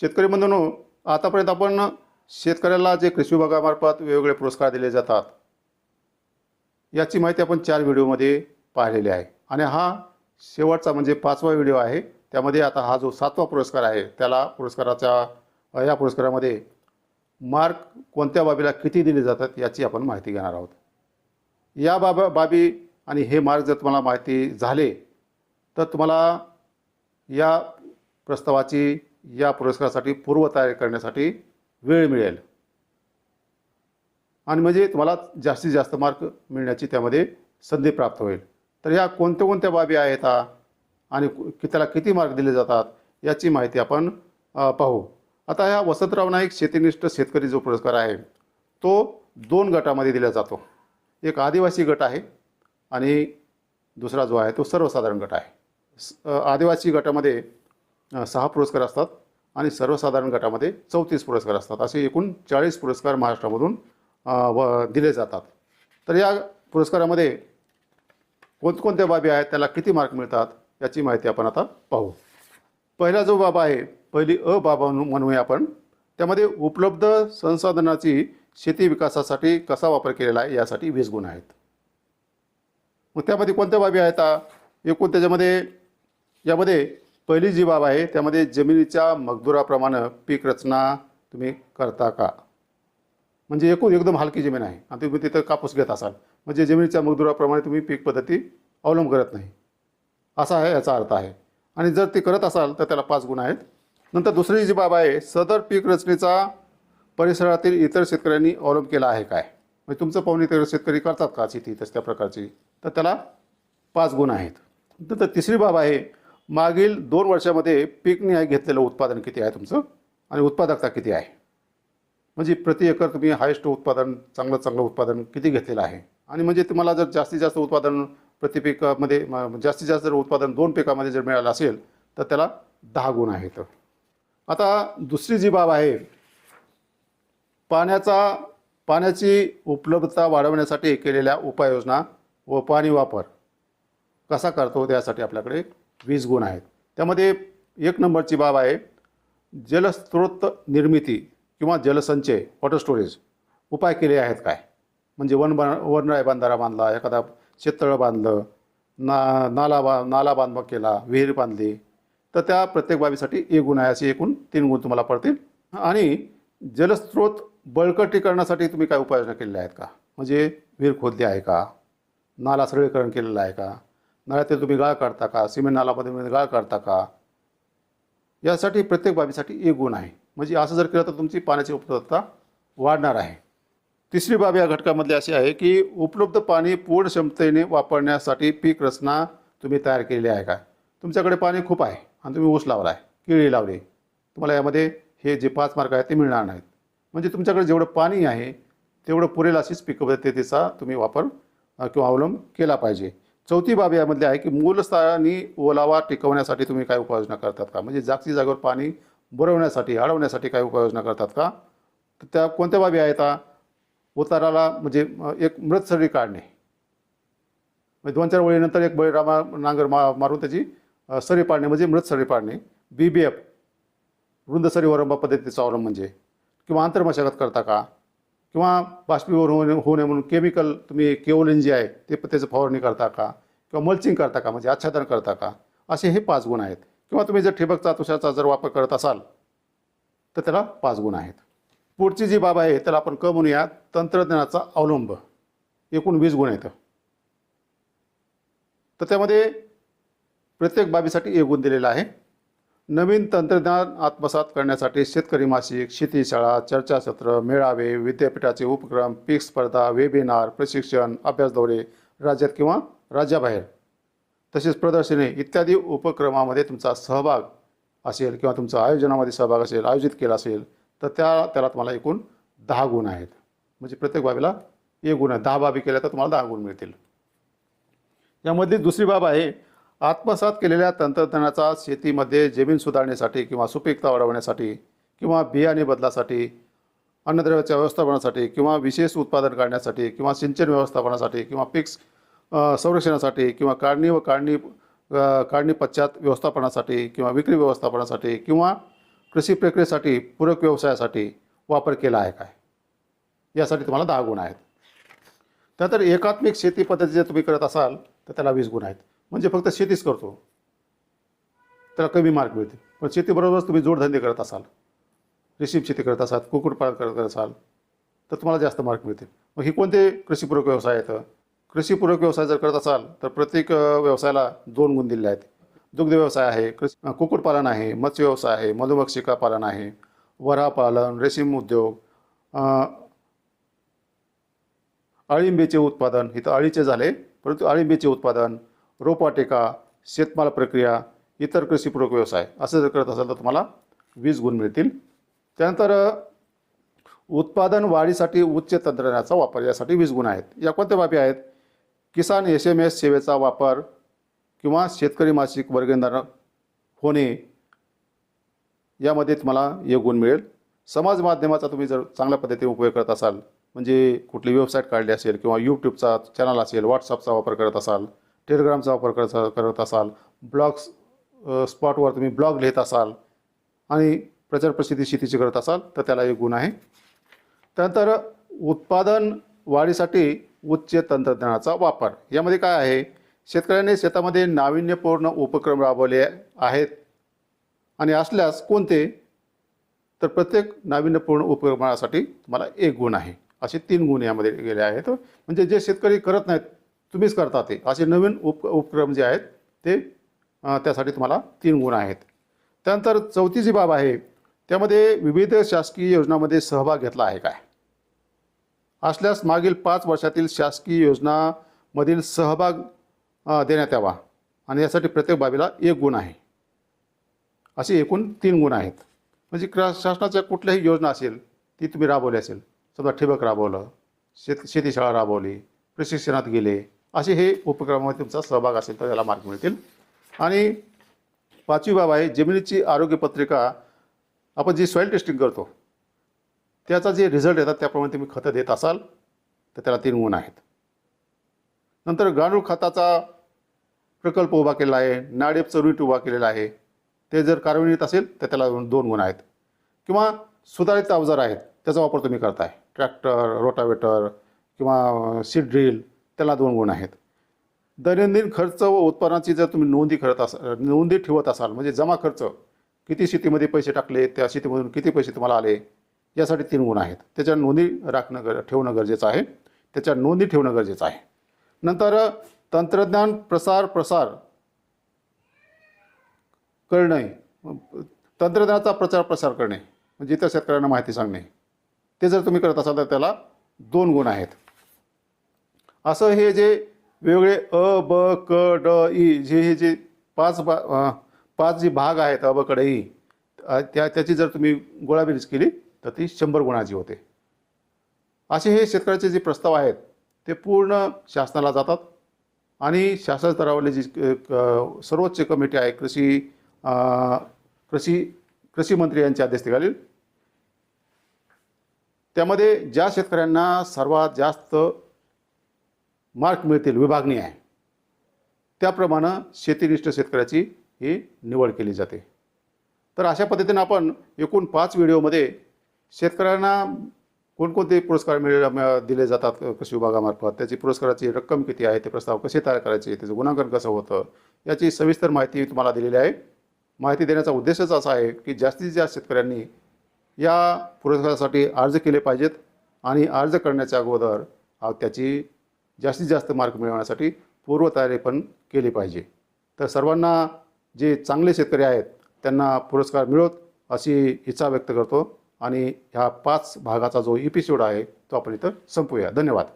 शेतकरी बंधूंनो आतापर्यंत आपण शेतकऱ्याला जे कृषी विभागामार्फत वेगवेगळे पुरस्कार दिले जातात याची माहिती आपण चार व्हिडिओमध्ये पाहिलेली आहे. आणि हा शेवटचा म्हणजे पाचवा व्हिडिओ आहे. त्यामध्ये आता हा जो सातवा पुरस्कार आहे त्याला पुरस्काराच्या या पुरस्कारामध्ये मार्क कोणत्या बाबीला किती दिले जातात याची आपण माहिती घेणार आहोत. या बाब बाबी आणि हे मार्क जर तुम्हाला माहिती झाले तर तुम्हाला या प्रस्तावाची या पुरस्कारासाठी पूर्वतयारी करण्यासाठी वेळ मिळेल. आणि म्हणजे तुम्हाला जास्तीत जास्त मार्क मिळण्याची त्यामध्ये संधी प्राप्त होईल. तर या कोणत्या कोणत्या बाबी आहेत आणि कि त्याला किती मार्क दिले जातात याची माहिती आपण पाहू. आता ह्या वसंतराव नाईक शेतीनिष्ठ शेतकरी जो पुरस्कार आहे तो दोन गटामध्ये दिला जातो. एक आदिवासी गट आहे आणि दुसरा जो आहे तो सर्वसाधारण गट आहे. आदिवासी गटामध्ये सहा पुरस्कार असतात आणि सर्वसाधारण गटामध्ये चौतीस पुरस्कार असतात. असे एकूण चाळीस पुरस्कार महाराष्ट्रामधून व दिले जातात. तर या पुरस्कारामध्ये कोणकोणत्या बाबी आहेत त्याला किती मार्क मिळतात याची माहिती आपण आता पाहू. पहिला जो बाब आहे पहिली अ बाब म्हणूया आपण. त्यामध्ये उपलब्ध संसाधनाची शेती विकासासाठी कसा वापर केलेला आहे यासाठी वीस गुण आहेत. मग त्यामध्ये कोणत्या बाबी आहेत एकूण त्याच्यामध्ये यामध्ये पहिली जी बाब आहे त्यामध्ये जमिनीच्या मजदुराप्रमाणे पीक रचना तुम्ही करता का? म्हणजे एकूण एकदम हलकी जमीन आहे. आणि तुम्ही तिथं कापूस घेत असाल. म्हणजे जमिनीच्या मजदुराप्रमाणे तुम्ही पीक पद्धती अवलंब करत नाही. असा आहे याचा अर्थ आहे. आणि जर ते करत असाल तर त्याला पाच गुण आहेत. नंतर दुसरी जी बाब आहे सदर पीक रचनेचा परिसरातील इतर शेतकऱ्यांनी अवलंब केला आहे काय? म्हणजे तुमचं पाहुणे इतर शेतकरी करतात का शेती तस त्या प्रकारची? तर त्याला पाच गुण आहेत. नंतर तिसरी बाब आहे मागील दोन वर्षामध्ये पीक घेतलेलं उत्पादन किती आहे तुमचं? आणि उत्पादकता किती आहे? म्हणजे प्रति एकर तुम्ही हायेस्ट उत्पादन चांगलं चांगलं उत्पादन किती घेतलेलं आहे? आणि म्हणजे तुम्हाला जर जास्तीत जास्त उत्पादन प्रति पिकामध्ये जास्तीत जास्त जर उत्पादन दोन पिकामध्ये जर मिळालं असेल तर त्याला दहा गुण आहेत. आता दुसरी जी बाब आहे पाण्याचा पाण्याची उपलब्धता वाढवण्यासाठी केलेल्या उपाययोजना व पाणी वापर कसा करतो त्यासाठी आपल्याकडे वीस गुण आहेत. त्यामध्ये एक नंबरची बाब आहे जलस्रोत निर्मिती किंवा जलसंचय वॉटर स्टोरेज उपाय केले आहेत काय? म्हणजे वन बा वनराय बांधारा बांधला एखादा शेततळं बांधलं ना नाला बा नाला बांधवा केला विहीर बांधली तर त्या प्रत्येक बाबीसाठी एक गुण आहे असे एकूण तीन गुण तुम्हाला पडतील. आणि जलस्रोत बळकटीकरणासाठी तुम्ही काय उपाययोजना केलेल्या आहेत का? म्हणजे विहीर खोदली आहे का? नाला सरळीकरण केलेलं आहे का? नळ्यातील तुम्ही गाळ काढता का? सिमेंट नालामध्ये गाळ काढता का? यासाठी प्रत्येक बाबीसाठी एक गुण आहे. म्हणजे असं जर केलं तर तुमची पाण्याची उपलब्धता वाढणार आहे. तिसरी बाब या घटकामधली अशी आहे की उपलब्ध पाणी पूर्ण क्षमतेने वापरण्यासाठी पीक रचना तुम्ही तयार केलेली आहे का? तुमच्याकडे पाणी खूप आहे आणि तुम्ही ऊस लावला आहे केळी लावली. तुम्हाला यामध्ये हे जे पाच मार्क आहेत ते मिळणार नाहीत. म्हणजे तुमच्याकडे जेवढं पाणी आहे तेवढं पुरेल अशीच पीक पद्धतीचा तुम्ही वापर किंवा अवलंब केला पाहिजे. चौथी बाब यामधली आहे की मूलस्थानी ओलावा टिकवण्यासाठी तुम्ही काय उपाययोजना करतात का? म्हणजे जागतिक जागेवर पाणी बुरवण्यासाठी अडवण्यासाठी काय उपाययोजना करतात का? तर त्या कोणत्या बाबी आहेत उताराला म्हणजे एक मृत सरी काढणे. म्हणजे दोन चार वेळीनंतर एक बळीरामा नांगर मा मारून त्याची सरी पाडणे म्हणजे मृत सरी पाडणे. बी बी एफ रुंद सरी वरंबा पद्धतीचा अवलंब म्हणजे. किंवा आंतरमशागत करता का? किंवा बाष्पीभवन होऊ नये म्हणून केमिकल तुम्ही केओलिन जे आहे ते त्याचं फवारणी करता का? किंवा मल्चिंग करता का? म्हणजे आच्छादन करता का? असे हे पाच गुण आहेत. किंवा तुम्ही जर ठिबकचा तुषारचा जर वापर करत असाल तर त्याला पाच गुण आहेत. पुढची जी बाब आहे त्याला आपण क म्हणूया तंत्रज्ञानाचा अवलंब. एकूण वीस गुण आहेत. तर त्यामध्ये प्रत्येक बाबीसाठी एक गुण दिलेला आहे. नवीन तंत्रज्ञान आत्मसात करण्यासाठी शेतकरी मासिक शेती शाळा चर्चासत्र मेळावे विद्यापीठाचे उपक्रम पीक स्पर्धा वेबिनार प्रशिक्षण अभ्यास दौरे राज्यात किंवा राज्याबाहेर. तसेच प्रदर्शने इत्यादी उपक्रमामध्ये तुमचा सहभाग असेल किंवा तुमचा आयोजनामध्ये सहभाग असेल आयोजित केला असेल तर त्या त्याला तुम्हाला एकूण दहा गुण आहेत. म्हणजे प्रत्येक बाबीला एक गुण आहे. दहा बाबी केल्या तर तुम्हाला दहा गुण मिळतील. यामधली दुसरी बाब आहे आत्मसात केलेल्या तंत्रज्ञानाचा शेतीमध्ये जमीन सुधारण्यासाठी किंवा सुपीकता वाढवण्यासाठी किंवा बियाणे बदलासाठी अन्नद्रव्याच्या व्यवस्थापनासाठी किंवा विशेष उत्पादन काढण्यासाठी किंवा सिंचन व्यवस्थापनासाठी किंवा पीक संरक्षणासाठी किंवा काढणी व काढणी काढणी पश्चात व्यवस्थापनासाठी किंवा विक्री व्यवस्थापनासाठी किंवा कृषी प्रक्रियेसाठी पूरक व्यवसायासाठी वापर केला आहे काय? यासाठी तुम्हाला दहा गुण आहेत. त्यानंतर एकात्मिक शेती पद्धती जर तुम्ही करत असाल तर त्याला वीस गुण आहेत. म्हणजे फक्त शेतीच करतो. त्याला कमी मार्क मिळते पण शेतीबरोबरच तुम्ही जोडधंदे करत असाल. रेशीम शेती करत असाल कुक्कुटपालन करत असाल तर तुम्हाला जास्त मार्क मिळतील. मग हे कोणते कृषीपूरक व्यवसाय आहेत? कृषीपूरक व्यवसाय जर करत असाल तर प्रत्येक व्यवसायाला दोन गुण दिलेले आहेत. दुग्ध व्यवसाय आहे कृषी कुक्कुटपालन आहे मत्स्य व्यवसाय आहे मधुमक्षिका पालन आहे वरापालन रेशीम उद्योग अळिंबीचे उत्पादन. इथं अळीचे झाले परंतु अळिंबीचे उत्पादन रोपवाटिका शेतमाल प्रक्रिया इतर कृषीपूरक व्यवसाय असं जर करत असाल तर तुम्हाला वीस गुण मिळतील. त्यानंतर उत्पादन वाढीसाठी उच्च तंत्रज्ञानाचा वापर यासाठी वीस गुण आहेत. या कोणत्या बाबी आहेत? किसान एस एम एस सेवेचा वापर किंवा शेतकरी मासिक वर्गीकरण होणे यामध्ये तुम्हाला एक गुण मिळेल. समाज माध्यमाचा तुम्ही जर चांगल्या पद्धतीने उपयोग करत असाल म्हणजे कुठली वेबसाईट काढली असेल किंवा यूट्यूबचा चॅनल असेल व्हॉट्सअपचा वापर करत असाल टेलिग्रामचा वापर करत करत असाल ब्लॉग्स स्पॉटवर तुम्ही ब्लॉग लिहित असाल आणि प्रचार प्रसिद्धी शेतीची करत असाल तर त्याला एक गुण आहे. त्यानंतर उत्पादन वाढीसाठी उच्च तंत्रज्ञानाचा वापर. यामध्ये काय आहे? शेतकऱ्यांनी शेतामध्ये नाविन्यपूर्ण उपक्रम राबवले आहेत. आणि असल्यास कोणते? तर प्रत्येक नाविन्यपूर्ण उपक्रमासाठी तुम्हाला एक गुण आहे. असे तीन गुण यामध्ये गेले आहेत. म्हणजे जे शेतकरी करत नाहीत तुम्हीच करता ते. असे नवीन उप उपक्रम जे आहेत ते त्यासाठी तुम्हाला तीन गुण आहेत. त्यानंतर चौथी जी बाब आहे त्यामध्ये विविध शासकीय योजनामध्ये सहभाग घेतला आहे काय? असल्यास मागील पाच वर्षातील शासकीय योजनामधील सहभाग देण्यात यावा. आणि यासाठी प्रत्येक बाबीला एक गुण आहे. असे एकूण तीन गुण आहेत. म्हणजे क्र शासनाच्या कुठल्याही योजना असेल ती तुम्ही राबवली असेल. समजा ठिबक राबवलं शेत शेतीशाळा राबवली प्रशिक्षणात गेले असे हे उपक्रमामध्ये तुमचा सहभाग असेल तर याला मार्क मिळतील. आणि पाचवी बाब आहे जमिनीची आरोग्य पत्रिका आपण जी सॉईल टेस्टिंग करतो त्याचा जे रिझल्ट येतात त्याप्रमाणे तुम्ही खतं देत असाल तर त्याला तीन गुण आहेत. नंतर गांडूळ खताचा प्रकल्प उभा केलेला आहे नाडेपचं रूट उभा केलेला आहे ते जर कार्यान्वित असेल तर त्याला दोन गुण आहेत. किंवा सुधारित अवजार आहेत त्याचा वापर तुम्ही करताय. ट्रॅक्टर रोटावेटर किंवा सीड ड्रिल त्याला दोन गुण आहेत. दैनंदिन खर्च व उत्पन्नाची जर तुम्ही नोंदी करत असाल नोंदी ठेवत असाल म्हणजे जमा खर्च किती शेतीमध्ये पैसे टाकले त्या शेतीमधून किती पैसे तुम्हाला आले यासाठी तीन गुण आहेत. त्याच्या नोंदी राखणं गर ठेवणं गरजेचं आहे. त्याच्या नोंदी ठेवणं गरजेचं आहे. नंतर तंत्रज्ञान प्रसार प्रसार करणे तंत्रज्ञानाचा प्रचार प्रसार करणे म्हणजे इतर शेतकऱ्यांना माहिती सांगणे ते जर तुम्ही करत असाल तर त्याला दोन गुण आहेत. असं हे जे वेगळे अ ब क ड ई जे हे जे पाच बा पाच जे भाग आहेत अ ब क ड ई त्या त्याची जर तुम्ही गोळाबेरीज केली तर ती शंभर गुणाची होते. असे हे शेतकऱ्याचे जे प्रस्ताव आहेत ते पूर्ण शासनाला जातात आणि शासन स्तरावरली जी क- सर्वोच्च कमिटी आहे कृषी कृषी कृषी मंत्री यांच्या अध्यक्षतेखालील. त्यामध्ये ज्या शेतकऱ्यांना सर्वात जास्त मार्क मिळतील विभागणी आहे. त्याप्रमाणे शेतीनिष्ठ शेतकऱ्याची ही निवड केली जाते. तर अशा पद्धतीने आपण एकूण पाच व्हिडिओमध्ये शेतकऱ्यांना कोणकोणते पुरस्कार मिळ दिले जातात कृषी विभागामार्फत? त्याची पुरस्काराची रक्कम किती आहे? ते प्रस्ताव कसे तयार करायचे? त्याचं गुणांकन कसं होतं? याची सविस्तर माहिती तुम्हाला दिलेली आहे. माहिती देण्याचा उद्देशच असा आहे की जास्तीत जास्त शेतकऱ्यांनी या पुरस्कारासाठी अर्ज केले पाहिजेत आणि अर्ज करण्याच्या अगोदर त्याची जास्तीत जास्त मार्क मिळवण्यासाठी पूर्वतयारी पण केली पाहिजे. तर सर्वांना जे चांगले शेतकरी आहेत त्यांना पुरस्कार मिळोत अशी इच्छा व्यक्त करतो. आणि ह्या पाच भागाचा जो एपिसोड आहे तो आपण इथं संपूया धन्यवाद.